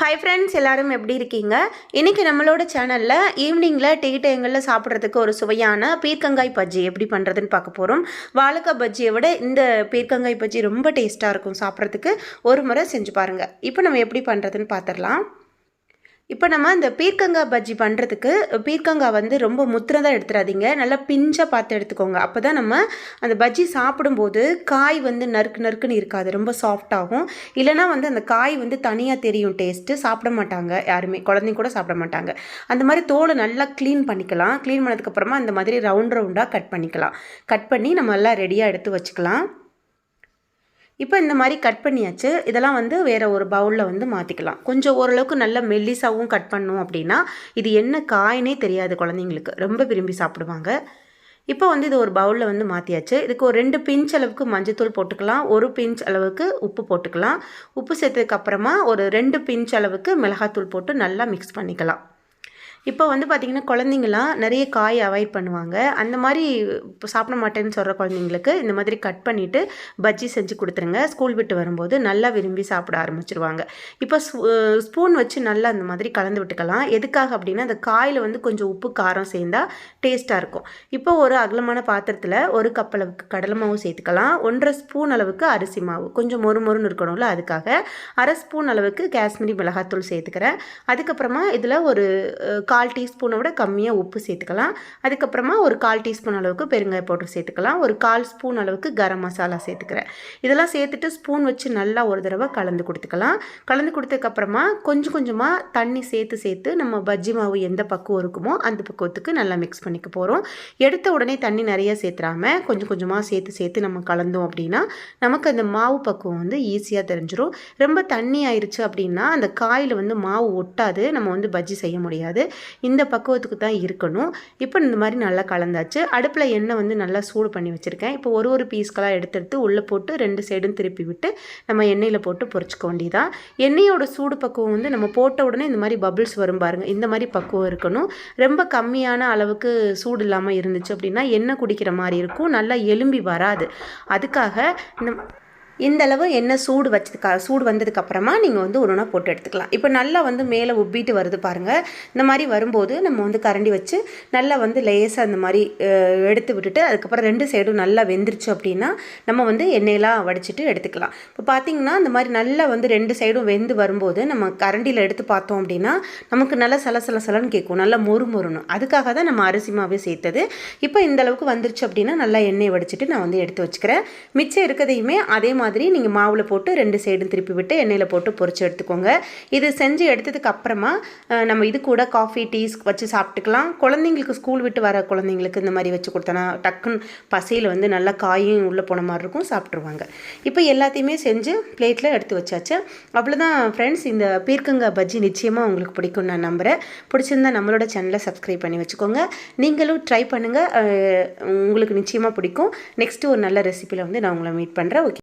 Hi friends எல்லாரும் எப்படி இருக்கீங்க? இன்றைக்கி நம்மளோட சேனலில் ஈவினிங்கில் டீ டைங்களில் சாப்பிட்றதுக்கு ஒரு சுவையான பீர்க்கங்காய் பஜ்ஜி எப்படி பண்ணுறதுன்னு பார்க்க போகிறோம் வாழைக்காய் பஜ்ஜியை விட இந்த பீர்க்கங்காய் பஜ்ஜி ரொம்ப டேஸ்ட்டாக இருக்கும் சாப்பிட்றதுக்கு. ஒரு முறை செஞ்சு பாருங்கள் இப்போ நம்ம எப்படி பண்ணுறதுன்னு பார்த்துடலாம். இப்போ நம்ம இந்த பீர்க்கங்காய் பஜ்ஜி பண்ணுறதுக்கு பீர்க்கங்காய் வந்து ரொம்ப முத்திரதாக எடுத்துடாதீங்க நல்லா பிஞ்சாக பார்த்து எடுத்துக்கோங்க. அப்போ தான் நம்ம அந்த பஜ்ஜி சாப்பிடும்போது காய் வந்து நறுக்கு நறுக்குன்னு இருக்காது. ரொம்ப சாஃப்டாகும் இல்லைனா வந்து அந்த காய் வந்து தனியாக தெரியும். டேஸ்ட்டு சாப்பிட மாட்டாங்க. யாருமே. குழந்தைங்க கூட சாப்பிட மாட்டாங்க. அந்த மாதிரி தோலை நல்லா க்ளீன் பண்ணிக்கலாம். க்ளீன் பண்ணதுக்கப்புறமா அந்த மாதிரி ரவுண்ட் ரவுண்டாக கட் பண்ணிக்கலாம். கட் பண்ணி நம்ம எல்லாம் ரெடியாக எடுத்து வச்சுக்கலாம். இப்போ இந்த மாதிரி கட் பண்ணியாச்சு. இதெல்லாம் வந்து வேறு ஒரு பவுலில் வந்து மாற்றிக்கலாம் கொஞ்சம் ஓரளவுக்கு நல்ல மெல்லிசாவும் கட் பண்ணோம் அப்படின்னா இது என்ன காயினே தெரியாது குழந்தைங்களுக்கு. ரொம்ப விரும்பி சாப்பிடுவாங்க. இப்போ வந்து இது ஒரு பவுலில் வந்து மாற்றியாச்சு இதுக்கு ஒரு ரெண்டு பிஞ்ச் அளவுக்கு மஞ்சத்தூள் போட்டுக்கலாம். ஒரு பிஞ்ச் அளவுக்கு உப்பு போட்டுக்கலாம். உப்பு சேர்த்ததுக்கப்புறமா ஒரு ரெண்டு பிஞ்ச் அளவுக்கு மிளகாத்தூள் போட்டு நல்லா மிக்ஸ் பண்ணிக்கலாம். இப்போ வந்து பார்த்திங்கன்னா குழந்தைங்களாம் நிறைய காய் அவாய்ட் பண்ணுவாங்க. அந்த மாதிரி இப்போ சாப்பிட மாட்டேன்னு சொல்கிற குழந்தைங்களுக்கு இந்த மாதிரி கட் பண்ணிவிட்டு பஜ்ஜி செஞ்சு கொடுத்துருங்க. ஸ்கூல் விட்டு வரும்போது நல்லா விரும்பி சாப்பிட ஆரம்பிச்சிருவாங்க. இப்போ ஸ்பூன் வச்சு நல்லா அந்த மாதிரி கலந்து விட்டுக்கலாம். எதுக்காக அப்படின்னா அந்த காயில் வந்து கொஞ்சம் உப்பு காரம் சேர்ந்தால் டேஸ்ட்டாக இருக்கும். இப்போ ஒரு அகலமான பாத்திரத்தில் ஒரு கப் அளவுக்கு கடலை மாவு சேர்த்துக்கலாம். ஒன்றரை ஸ்பூன் அளவுக்கு அரிசி மாவு. கொஞ்சம் மொறு மொறுன்னு இருக்கணும்ல அதுக்காக. அரை ஸ்பூன் அளவுக்கு காஷ்மீரி மிளகாத்தூள் சேர்த்துக்கிறேன். அதுக்கப்புறமா இதில் ஒரு கால் டீஸ்பூனை விட கம்மியாக உப்பு சேர்த்துக்கலாம். அதுக்கப்புறமா ஒரு கால் டீஸ்பூன் அளவுக்கு பெருங்காய பவுடர் சேர்த்துக்கலாம். ஒரு கால் ஸ்பூன் அளவுக்கு கரம் மசாலா சேர்த்துக்கிறேன். இதெல்லாம் சேர்த்துட்டு ஸ்பூன் வச்சு நல்லா ஒரு தடவை கலந்து கொடுத்துக்கலாம். கலந்து கொடுத்ததுக்கப்புறமா கொஞ்சம் கொஞ்சமாக தண்ணி சேர்த்து சேர்த்து நம்ம பஜ்ஜி மாவு எந்த பக்குவம் இருக்குமோ அந்த பக்குவத்துக்கு நல்லா மிக்ஸ் பண்ணிக்க போகிறோம் எடுத்த உடனே தண்ணி நிறைய சேர்த்துறாமல் கொஞ்சம் கொஞ்சமாக சேர்த்து சேர்த்து நம்ம கலந்தோம் அப்படின்னா நமக்கு அந்த மாவு பக்குவம் வந்து ஈஸியாக தெரிஞ்சிடும் ரொம்ப தண்ணி ஆயிடுச்சு அப்படின்னா அந்த காயில் வந்து மாவு ஒட்டாது. நம்ம வந்து பஜ்ஜி செய்ய முடியாது. இந்த பக்குவத்துக்கு தான் இருக்கணும். இப்போ இந்த மாதிரி நல்லா கலந்தாச்சு. அடுப்பில் எண்ணெய் வந்து நல்லா சூடு பண்ணி வச்சுருக்கேன். இப்போ ஒரு ஒரு பீஸ்களாக எடுத்து எடுத்து உள்ளே போட்டு ரெண்டு சைடும் திருப்பி விட்டு நம்ம எண்ணெயில் போட்டு பொறிச்சிக்க வேண்டியதான் எண்ணெயோட சூடு பக்குவம் வந்து நம்ம போட்ட உடனே இந்த மாதிரி பபிள்ஸ் வரும் பாருங்கள் இந்த மாதிரி பக்குவம் இருக்கணும். ரொம்ப கம்மியான அளவுக்கு சூடு இல்லாமல் இருந்துச்சு அப்படின்னா எண்ணெய் குடிக்கிற மாதிரி இருக்கும். நல்லா எலும்பி வராது. அதுக்காக இந்த இந்த அளவு எண்ணெய் சூடு வச்சதுக்கா சூடு வந்ததுக்கப்புறமா நீங்கள் வந்து ஒன்று ஒன்றா போட்டு எடுத்துக்கலாம். இப்போ நல்லா வந்து மேலே உப்பிட்டு வருது பாருங்கள் இந்த மாதிரி வரும்போது நம்ம வந்து கரண்டி வச்சு நல்லா வந்து லேசாக அந்த மாதிரி எடுத்து விட்டுட்டு அதுக்கப்புறம் ரெண்டு சைடும் நல்லா வெந்துருச்சு அப்படின்னா நம்ம வந்து எண்ணெயெல்லாம் வடிச்சிட்டு எடுத்துக்கலாம். இப்போ பார்த்திங்கன்னா இந்த மாதிரி நல்லா வந்து ரெண்டு சைடும் வெந்து வரும்போது நம்ம கரண்டியில் எடுத்து பார்த்தோம் அப்படின்னா நமக்கு நல்லா சல சலன்னு கேட்கும். நல்லா மொறு மொறுணும் அதுக்காக தான் நம்ம அரிசி மாவே சேர்த்தது. இப்போ இந்த அளவுக்கு வந்துருச்சு அப்படின்னா நல்லா எண்ணெய் வடிச்சிட்டு நான் வந்து எடுத்து வச்சுக்கிறேன். மிச்சம் இருக்கிறதையுமே அதே மாதிரி மாதிரி நீங்கள் மாவில் போட்டு ரெண்டு சைடும் திருப்பி விட்டு எண்ணெயில் போட்டு பொறிச்சு எடுத்துக்கோங்க. இது செஞ்சு எடுத்ததுக்கு அப்புறமா நம்ம இது கூட காஃபி டீஸ் வச்சு சாப்பிட்டுக்கலாம். குழந்தைங்களுக்கு ஸ்கூல் விட்டு வர குழந்தைங்களுக்கு இந்த மாதிரி வச்சு கொடுத்தனா டக்குன்னு பசையில் வந்து நல்லா காயும் உள்ளே போன மாதிரி இருக்கும் சாப்பிட்ருவாங்க இப்போ எல்லாத்தையுமே செஞ்சு பிளேட்டில் எடுத்து வச்சாச்சு. அவ்வளோதான் ஃப்ரெண்ட்ஸ் இந்த பீர்க்கங்காய் பஜ்ஜி நிச்சயமாக உங்களுக்கு பிடிக்கும் நான் நம்புகிறேன் பிடிச்சிருந்தா நம்மளோட சேனலை சப்ஸ்கிரைப் பண்ணி வச்சுக்கோங்க. நீங்களும் ட்ரை பண்ணுங்கள் உங்களுக்கு நிச்சயமாக பிடிக்கும். நெக்ஸ்ட்டு ஒரு நல்ல ரெசிப்பியில் வந்து நான் உங்களை மீட் பண்ணுறேன் ஓகே